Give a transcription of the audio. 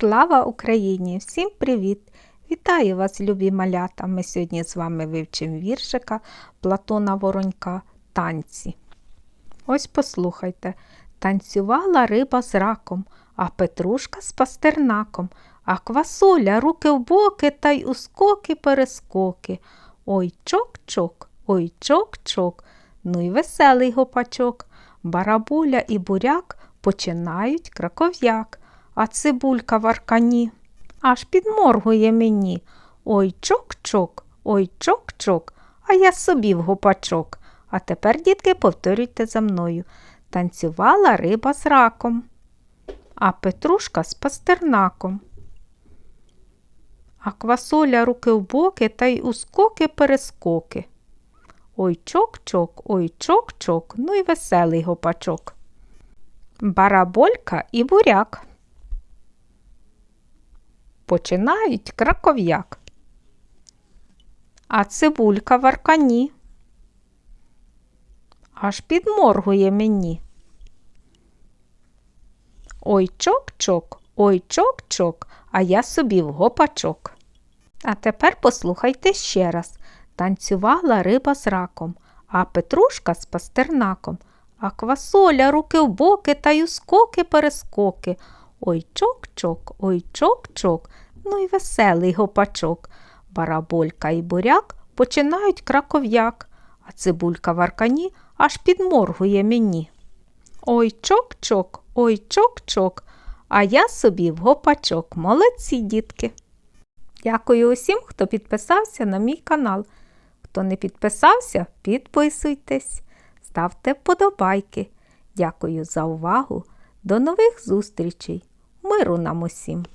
Слава Україні! Всім привіт! Вітаю вас, любі малята! Ми сьогодні з вами вивчимо віршика Платона Воронька танці. Ось послухайте. Танцювала риба з раком, а петрушка з пастернаком, а квасоля руки в боки та й у скоки перескоки. Ой чок-чок, ой чок-чок, ну й веселий гопачок. Барабуля і буряк починають краков'як, а цибулька в аркані аж підморгує мені. Ой чок-чок, ой чок-чок, а я собі в гопачок. А тепер, дітки, повторюйте за мною. Танцювала риба з раком, а петрушка з пастернаком. А квасоля руки в боки та й у скоки перескоки. Ой чок-чок, ой чок-чок, ну й веселий гопачок. Бараболька і буряк. Починають краков'як. А цибулька в аркані. Аж підморгує мені. Ой чок-чок, ой чок-чок, а я собі в гопачок. А тепер послухайте ще раз. Танцювала риба з раком, а петрушка з пастернаком, а квасоля руки в боки та й у скоки перескоки. Ой чок-чок, ой чок-чок, ну й веселий гопачок. Бараболька і буряк починають краков'як, а цибулька в аркані аж підморгує мені. Ой чок-чок, ой чок-чок, а я собі в гопачок. Молодці, дітки. Дякую усім, хто підписався на мій канал. Хто не підписався, підписуйтесь, ставте вподобайки. Дякую за увагу. До нових зустрічей. Миру нам усім!